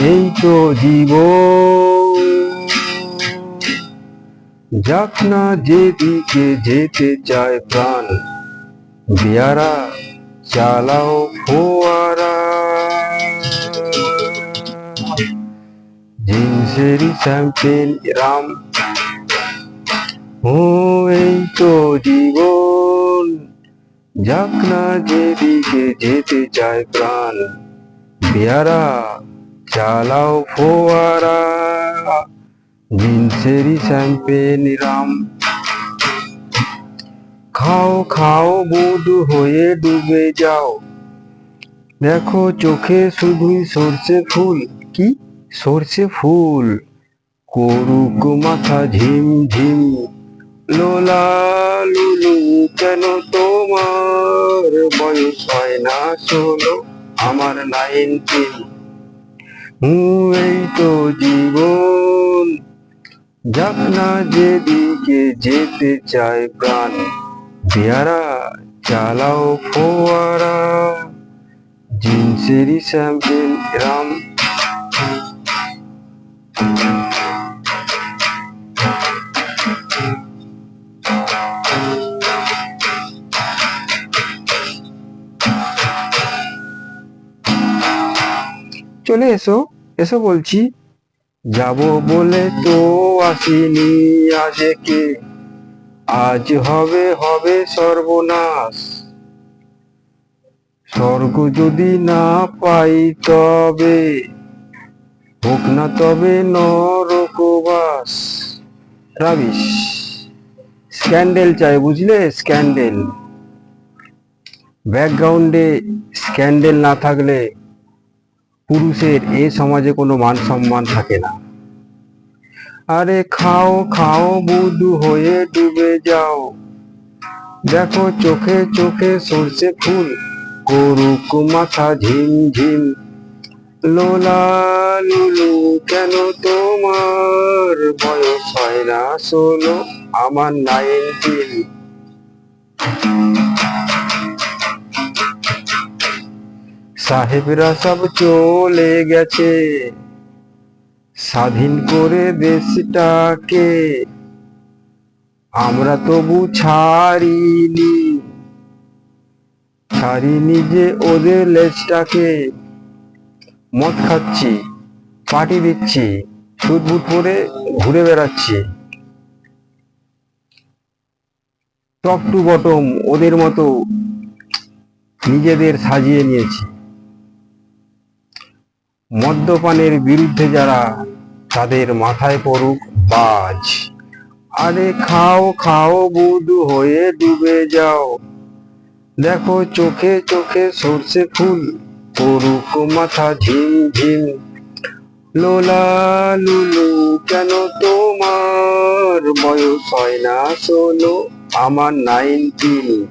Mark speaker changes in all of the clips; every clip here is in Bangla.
Speaker 1: এই তো জীব যাক না যেদিকে যেতে চায় প্রাণ, বিয়ারা চালাও ফোয়ারা। জিন্সেরি চ্যাম্পেন রাম, ও এই তো জীবন। যাক না যেদিকে যেতে চায় প্রাণ, বিয়ারা চালাও ফোয়ারা জিন্সেরি চ্যাম্পেন রাম খাও খাও, বুধ হয়ে ডুবে যাও। দেখো চোখে শুধুই সর্ষে ফুল। কি? সর্ষে ফুল? করুক মাথা ঝিম ঝিম। লোলা লুলু কেন তোমার বয়স হয় না ষোলো? আমার নাইনটিন। এই তো জীবন। যাক না যেদিকে যেতে চায় প্রাণ, পেয়ারা চালাও ফোয়ারা। জিন্সেরি স্যাম্পেল রাম চলে এসো এসো বলছি। যাব বলে তো আসিনি আজকে। কে আজ হবে হবে সর্বনাশ। স্বর্গ যদি না পাই তবে, হোক না তবে নরকবাস। রাবিশ, স্ক্যান্ডেল চাই, বুঝলে? স্ক্যান্ডেল। ব্যাকগ্রাউন্ডে স্ক্যান্ডেল না থাকলে পুরুষের এ সমাজে কোনো মান সম্মান থাকে না। আরে খাও খাও, বুধু হয়ে ডুবে যাও। দেখো চোখে চোখে সর্ষে ফুল, করুক মাথা ঝিম ঝিম। লোলা লুলু, কেন তোমার বয়স হয় না? ষোলো আমার নাইনটিন। সাহেবরা সব চলে গেছে। স্বাধীন করে দেশটাকে আমরা তবু ছাড়িনি। ছাড়িনি যে ওদের লেজটাকে। মদ খাচ্ছি, পার্টি দিচ্ছি সুদ বুট পরে ঘুরে বেড়াচ্ছি। টপ টু বটম ওদের মতো নিজেদের সাজিয়ে নিয়েছি। মদ্যপানের বিরুদ্ধে যারা তাদের মাথায় পড়ুক বাজ। আরে খাও খাও, বুধ হয়ে ডুবে যাও। দেখো চোখে চোখে সর্ষে ফুল করুক মাথা ঝিম ঝিম। লোলা লুলু, কেন তোমার বয়স হয় না ষোলো? আমার নাইনটিন।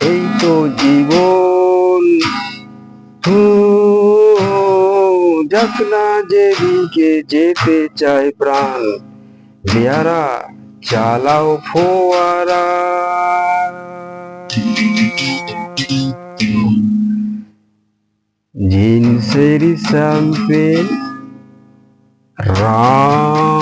Speaker 1: এই তো জীবন। হু যাক না যেদিকে যেতে চায় প্রাণ বিয়ারা চালাও ফোয়ারা জিন্সেরি শ্যাম্পেন রাম